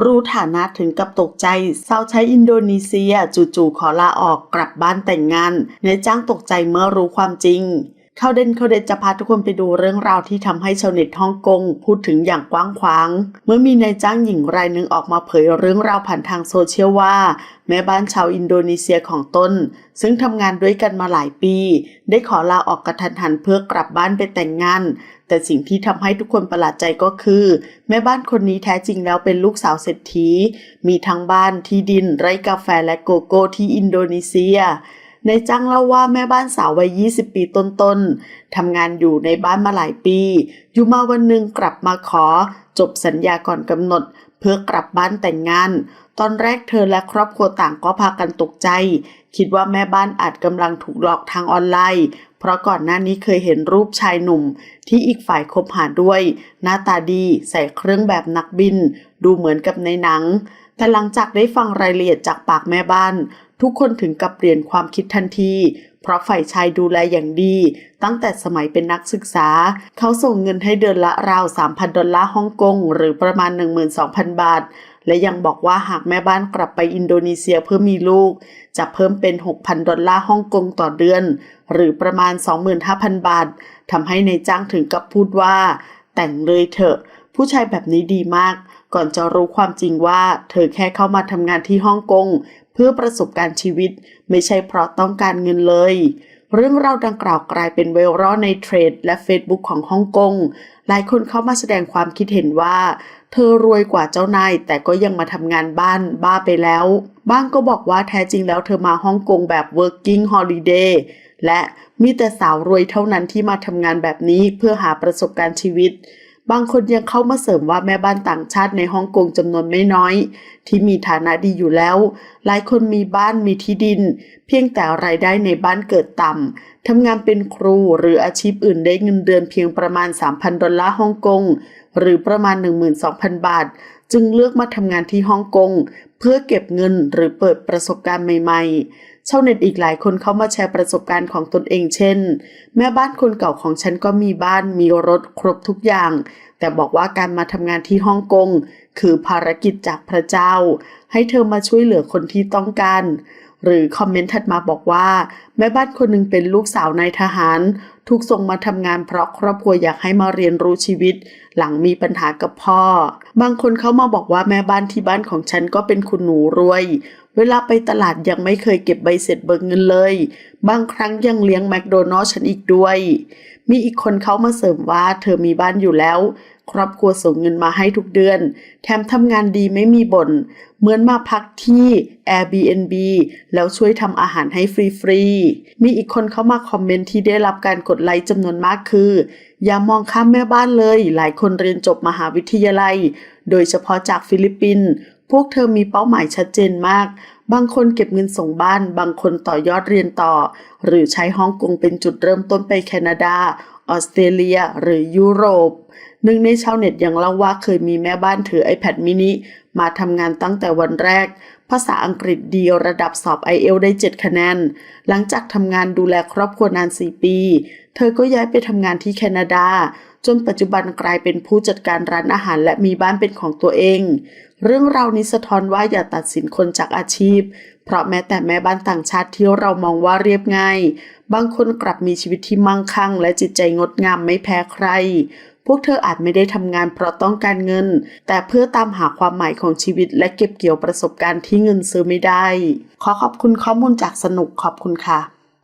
รู้ฐานะถึงกับตกใจสาใช้อินโดนีเซียจู่ๆขอลาออกกลับบ้านแต่งงานนายจ้างตกใจเมื่อรู้ความจริงเข้าเด่นเข้าเด่นจะพาทุกคนไปดูเรื่องราวที่ทำให้ชาวเน็ตฮ่องกงพูดถึงอย่างกว้างขวาง เมื่อมีนายจ้างหญิงรายหนึ่งออกมาเผยเรื่องราวผ่านทางโซเชียลว่า แม่บ้านชาวอินโดนีเซียของตนซึ่งทำงานด้วยกันมาหลายปี ได้ขอลาออกกระทันหันเพื่อกลับบ้านไปแต่งงาน แต่สิ่งที่ทำให้ทุกคนประหลาดใจก็คือ แม่บ้านคนนี้แท้จริงแล้วเป็นลูกสาวเศรษฐี มีทั้งบ้านที่ดิน ไร่กาแฟและโกโก้ที่อินโดนีเซียในายจ้างเล่าว่าแม่บ้านสาววัย 20 ปีต้นๆ ทำงานอยู่ในบ้านมาหลายปี อยู่มาวันหนึ่งกลับมาขอ จบสัญญาก่อนกำหนด เพื่อกลับบ้านแต่งงาน ตอนแรกเธอและครอบครัวต่างก็พากันตกใจ คิดว่าแม่บ้านอาจกำลังถูกหลอกทางออนไลน์ เพราะก่อนหน้านี้เคยเห็นรูปชายหนุ่ม ที่อีกฝ่ายคบหาด้วย หน้าตาดีใส่เครื่องแบบนักบิน ดูเหมือนกับในหนัง แต่หลังจากได้ฟังรายละเอียดจากปากแม่บ้าน ทุกคนถึงกับเปลี่ยนความคิดทันที เพราะฝ่ายชายดูแลอย่างดี ตั้งแต่สมัยเป็นนักศึกษา เขาส่งเงินให้เดือนละราว 3,000 ดอลลาร์ฮ่องกง หรือประมาณ 12,000 บาท และยังบอกว่าหากแม่บ้านกลับไปอินโดนีเซียเพื่อมีลูก จะเพิ่มเป็น 6,000 ดอลลาร์ฮ่องกงต่อเดือน หรือประมาณ 25,000 บาททำให้ในจ้างถึงกับพูดว่า แต่งเลยเถอะ ผู้ชายแบบนี้ดีมาก ก่อนจะรู้ความจริงว่าเธอแค่เข้ามาทำงานที่ฮ่องกงเพื่อประสบการณ์ชีวิต ไม่ใช่เพราะต้องการเงินเลย เรื่องราวดังกล่าวกลายเป็นไวรัลในเทรด และ Facebook ของฮ่องกง หลายคนเข้ามาแสดงความคิดเห็นว่า เธอรวยกว่าเจ้านายแต่ก็ยังมาทำงานบ้านบ้าไปแล้ว บ้างก็บอกว่าแท้จริงแล้วเธอมาฮ่องกงแบบ working holiday และมีแต่สาวรวยเท่านั้นที่มาทำงานแบบนี้เพื่อหาประสบการณ์ชีวิต บางคนยังเข้ามาเสริมว่าแม่บ้านต่างชาติในฮ่องกงจำนวนไม่น้อย ที่มีฐานะดีอยู่แล้ว หลายคนมีบ้านมีที่ดิน เพียงแต่รายได้ในบ้านเกิดต่ำทำงานเป็นครูหรืออาชีพอื่นได้เงินเดือนเพียงประมาณ 3,000 ดอลลาร์ฮ่องกง หรือประมาณ 12,000 บาท จึงเลือกมาทำงานที่ฮ่องกงเพื่อเก็บเงินหรือเปิดประสบการณ์ใหม่ ๆ ชาวเน็ตอีกหลายคนเข้ามาแชร์ประสบการณ์ของตนเองเช่น แม่บ้านคนเก่าของฉันก็มีบ้านมีรถครบทุกอย่าง แต่บอกว่าการมาทำงานที่ฮ่องกงคือภารกิจจากพระเจ้า ให้เธอมาช่วยเหลือคนที่ต้องการหรือคอมเมนต์ถัดมาบอกว่า แม่บ้านคนหนึ่งเป็นลูกสาวนายทหาร ถูกส่งมาทำงานเพราะครอบครัวอยากให้มาเรียนรู้ชีวิต หลังมีปัญหากับพ่อ บางคนเขามาบอกว่าแม่บ้านที่บ้านของฉันก็เป็นคุณหนูรวย เวลาไปตลาดยังไม่เคยเก็บใบเสร็จเบิกเงินเลย บางครั้งยังเลี้ยงแมคโดนัลล์ฉันอีกด้วยมีอีกคนเขามาเสริมว่าเธอมีบ้านอยู่แล้ว ครอบครัวส่งเงินมาให้ทุกเดือน แถมทำงานดีไม่มีบน่นเหมือนมาพักที่ Airbnb แล้วช่วยทำอาหารให้ฟรีๆ มีอีกคนเข้ามาคอมเมนต์ที่ได้รับการกดไลค์จำนวนมากคือ อย่ามองข้ามแม่บ้านเลย หลายคนเรียนจบมหาวิทยาลัย โดยเฉพาะจากฟิลิปปินส์พวกเธอมีเป้าหมายชัดเจนมาก บางคนเก็บเงินส่งบ้าน บางคนต่อยอดเรียนต่อ หรือใช้ฮ่องกงเป็นจุดเริ่มต้นไปแคนาดา ออสเตรเลีย หรือยุโรป หนึ่งในชาวเน็ตยังเล่าว่าเคยมีแม่บ้านถือ iPad mini มาทำงานตั้งแต่วันแรก ภาษาอังกฤษดีระดับสอบ IELTS ได้ 7 คะแนน หลังจากทำงานดูแลครอบครัวนาน 4 ปี เธอก็ย้ายไปทำงานที่แคนาดา จนปัจจุบันกลายเป็นผู้จัดการร้านอาหารและมีบ้านเป็นของตัวเอง เรื่องราวนี้สะท้อนว่าอย่าตัดสินคนจากอาชีพ เพราะแม้แต่แม่บ้านต่างชาติที่เรามองว่าเรียบง่าย บางคนกลับมีชีวิตที่มั่งคั่ง และจิตใจงดงามไม่แพ้ใคร พวกเธออาจไม่ได้ทำงานเพราะต้องการเงิน แต่เพื่อตามหาความหมายของชีวิต และเก็บเกี่ยวประสบการณ์ที่เงินซื้อไม่ได้ ขอขอบคุณข้อมูลจากสนุกขอบคุณค่ะ